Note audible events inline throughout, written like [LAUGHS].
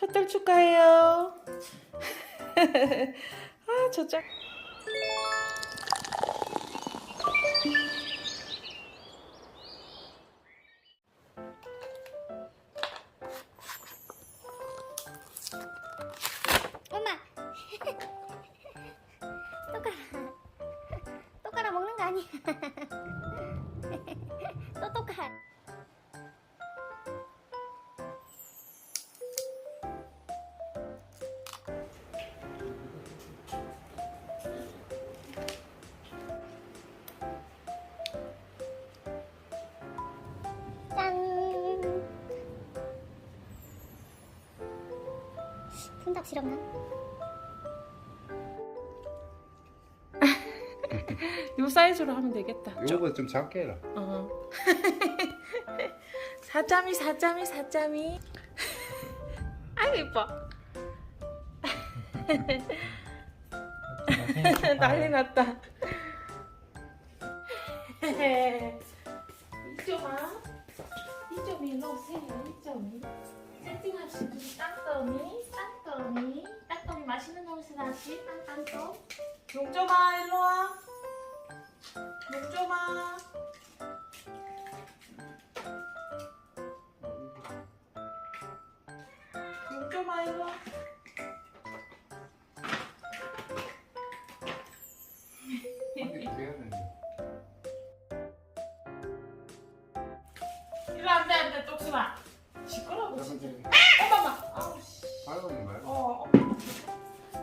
첫달 축하해요. [LAUGHS] 아, 저 짝. 분닭 싫었나? [LAUGHS] 요 사이즈로 하면 되겠다. 요거 좀 작게 해라. 어. [LAUGHS] 사짜미 사짜미 사짜미. [LAUGHS] 아유 이뻐. 난리 났다. 이쪽아. 이쪽이 일로 오세요. 이쪽이. 세팅합시다. 땅덩이, 땅덩이, 땅덩이 맛있는 곳에 놨지. 땅땅똥. 용점아 일로 와. 용점아. 용점아 일로 와. 어.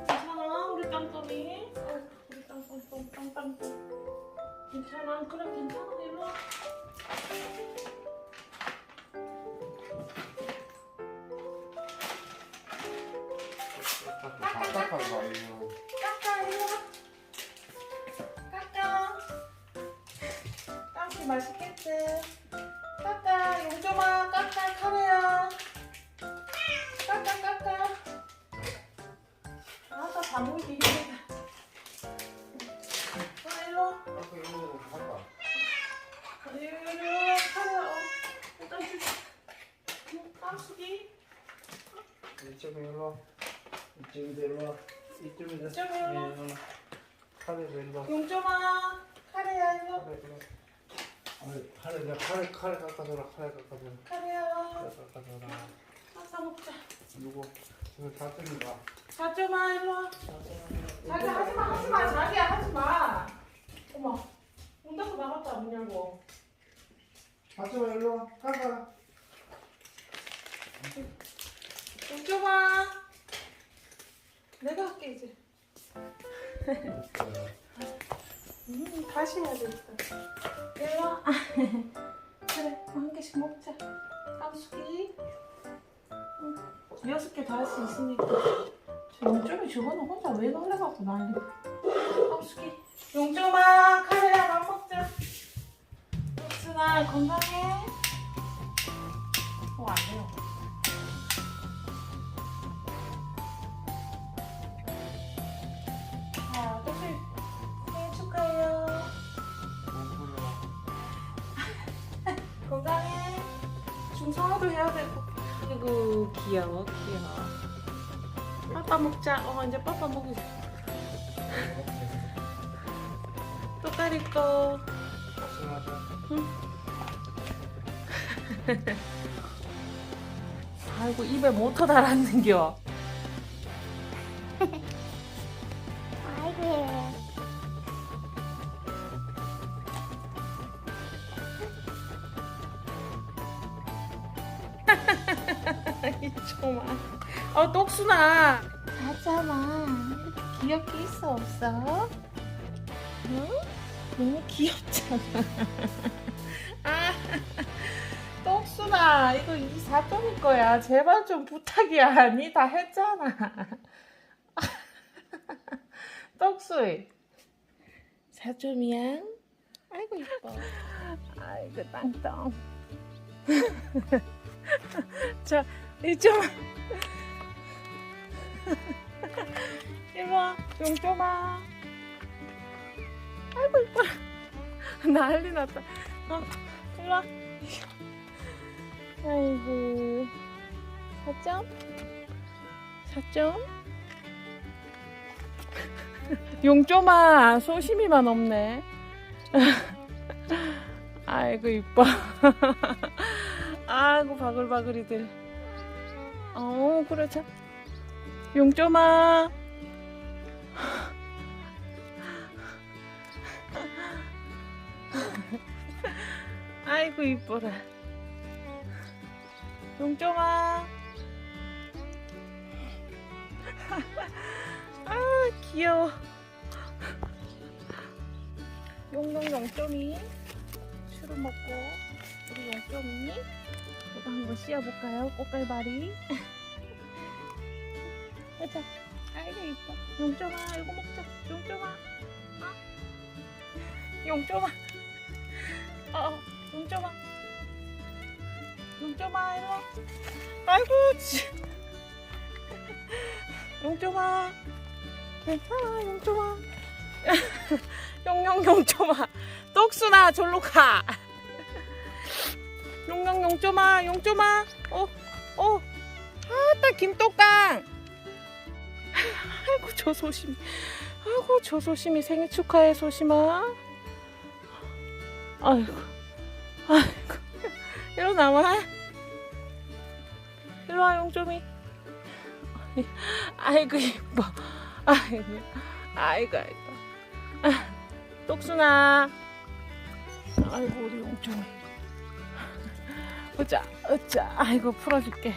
괜찮아 우리 땅덩이. 어, 우리 땅땅똥 땅땅똥. 괜찮아 그래 괜찮아 일로 와. 답답한 거 아니에요. 깎아 일로 와. 깎아. 깎기 맛있겠지. 깎아 용점아 깎아 카레야. 방울 비비다. 아 일로 와. 아까 이거 갖다. 일로 와 카레야. 어. 일단 주. 응, 깜수기. 일로 와. 와. 카레도 일로 와. 용점아 카레야 일로 와. 아니, 카레 내가 카레 카레 깎아줘라. 카레 깎아줘라. 카레야. 카레 깎아줘라. 싸 먹자. 누구? 이거 다 뜯는다. 자점아 일로 와. 자기 하지마 하지마 자기야 하지마. 어머 문 닫고 나갔다 문 열고. 하지마 일로 와. 깎아. 용점아. 내가 할게 이제. 음 다시 해야 되겠다. 일로 와. 그래 한 개씩 먹자. 깜수기. 응. 여섯 개 다 할 수 있으니까. 저 용점이 저거는 혼자 왜 놀래갖고 난리. 깜수기. 용점아 카레야 밥 먹자. 수나 건강해. 귀여워 귀여워. 빠빠 먹자. 어 이제 빠빠 먹이. 또다리 거. 아이고 입에 모터 달았는겨. 이좀아. 어 똑순아. 이렇게 귀엽게 있어 없어? 응? 너무 귀엽잖아. 아, [LAUGHS] 똑순아, 이거 이 사점일 거야. 제발 좀 부탁이야. 아니 다 했잖아. [LAUGHS] 떡수이. 사점이야? 아이고 이뻐. 아이고 땅땅. [LAUGHS] 자, 이쪽. 이리와 용좀아 아이고 이뻐라 [LAUGHS] 난리 났다 어 이리와 아이고 사점 4점. [LAUGHS] 용조마 소심이만 없네. [LAUGHS] 아이고 이뻐. 아이고 바글바글이들. 어 참. 용조마. [LAUGHS] 아이고 이뻐라. 용조마. [LAUGHS] 아 귀여워. 용용 용점이 술을 먹고 우리 용점이 이거 한번 씌워볼까요? 꽃갈바리. 가자. [LAUGHS] 아이고 이뻐. 용점아 이거 먹자. 용점아. 어? 용점아. 어. 용점아 이리 와. 아이고 지. [LAUGHS] 용점아. 괜찮아 용점아. 용용 용점아. 똑순아 절로 가. 용용 용점아 용점아. 어 어. 아따 김똑강. 아이고 저 소심. 아이고 저 소심이 생일 축하해 소심아. 아이고 아이고 이리 나와. 이리 와 용점이. 아이고 이뻐. 아이고 아이고 아이고. 아, 똑순아. 아이고 우리 용점이. 어짜 어짜 아이고 풀어줄게.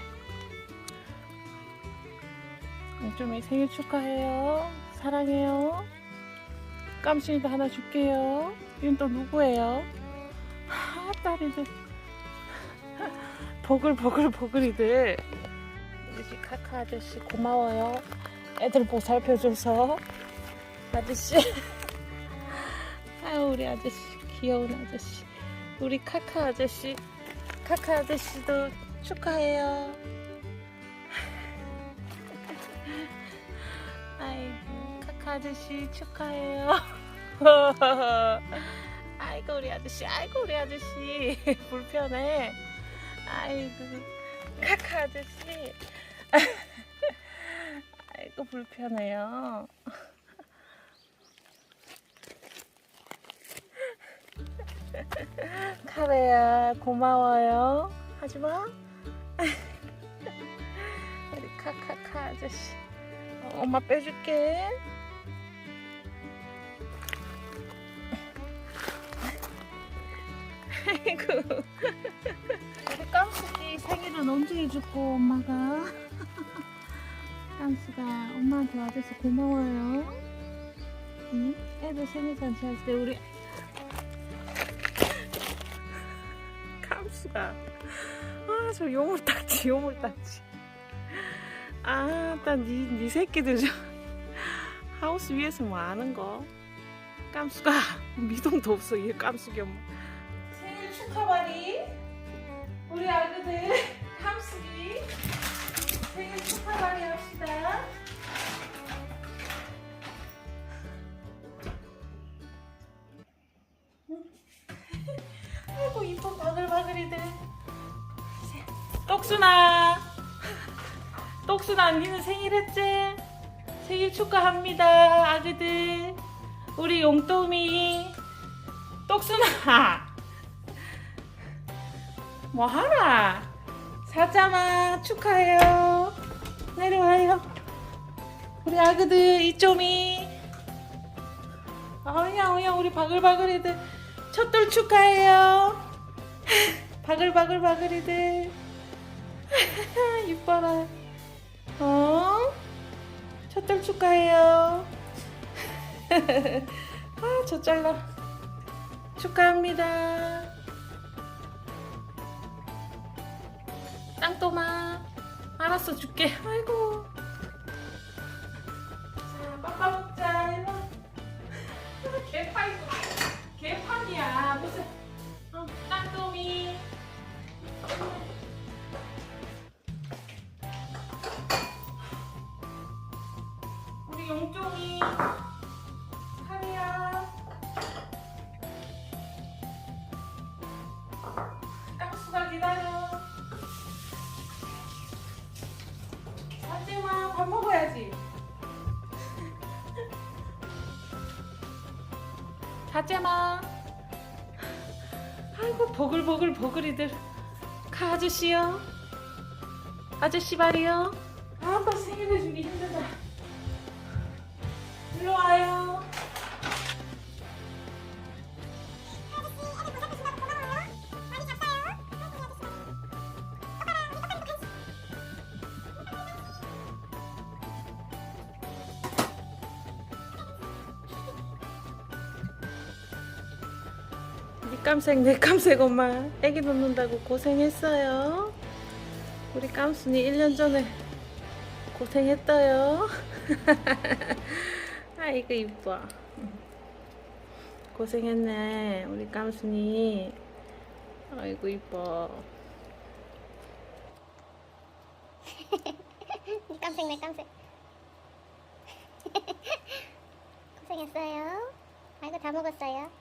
용점이 생일 축하해요. 사랑해요. 깜신이도 하나 줄게요. 이건 또 누구예요? 하, 딸이들. 보글보글 보글이들. 우리 집 카카 아저씨 고마워요. 애들 보살펴줘서. 아저씨. [LAUGHS] 아유, 우리 아저씨. 귀여운 아저씨. 우리 카카 아저씨. 카카 아저씨도 축하해요. 아이고, 카카 아저씨 축하해요. [LAUGHS] 아이고, 우리 아저씨. 아이고, 우리 아저씨. [LAUGHS] 불편해. 아이고, 카카 아저씨. [LAUGHS] 아이고, 불편해요. 카레야, 고마워요. 하지마. 우리 카카카 아저씨. 어, 엄마 빼줄게. 아이고. 우리 깜숙이 생일은 언제 해줄고 엄마가? 깜숙아 엄마한테 와줘서 고마워요. 응? 애들 생일 잔치 할 때 우리 깜수가. 아 저 요물딱지 요물딱지. 아딴니 니 새끼들 저 하우스 위에서 뭐 하는 거? 깜수가 [LAUGHS] 미동도 없어 얘 깜수기 엄마 생일 축하바리 우리 아그들 깜수기 생일 축하바리 합시다 [LAUGHS] 똑순아. 똑순아 니는 생일 했지? 생일 축하합니다 아그들. 우리 용돈이. 똑순아. [LAUGHS] 뭐하나? 사자마 축하해요. 내려와요. 우리 아그들 이쪽이 어야 어야 우리 바글바글이들. 첫돌 축하해요. [LAUGHS] 바글바글바글이들. [LAUGHS] 이뻐라. 어? 첫돌 축하해요. [LAUGHS] 아, 저 잘라. 축하합니다. 땅또마. 알았어, 줄게. 아이고. 밥 먹어야지. 가자마. 아이고 버글버글 버글이들. 가 아저씨요. 아저씨 말이요. 아빠 생일 해주기 힘들다. 일로 와요. 깜색 내 깜색 엄마 애기 놓는다고 고생했어요. 우리 깜순이 1년 전에 고생했어요. [LAUGHS] 아이고 이뻐. 고생했네 우리 깜순이. 아이고 이뻐. 니 [LAUGHS] 깜색 내 깜색. [LAUGHS] 고생했어요. 아이고 다 먹었어요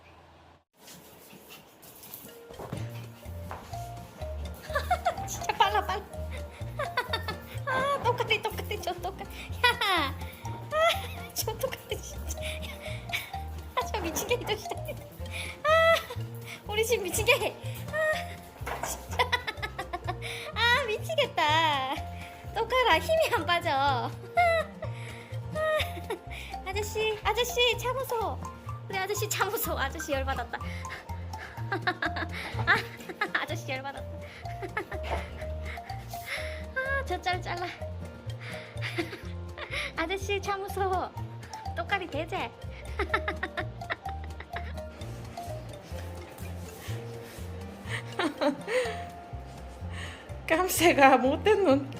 똑같아 똑같아 저 똑같아. 야 아 저 똑같아 진짜. 아저 미치게 해줘 아 우리 집 미치게. 해. 아 진짜. 아 미치겠다. 똑같아 힘이 안 빠져. 아, 아저씨 아저씨 참으소. 우리 아저씨 참으소. 아저씨 열받았다. 아, 아저씨 열받았다. 아 저 짤 잘라 [LAUGHS] 아저씨 참으소 똑같이 되제. [LAUGHS] 깜새가 못된 눈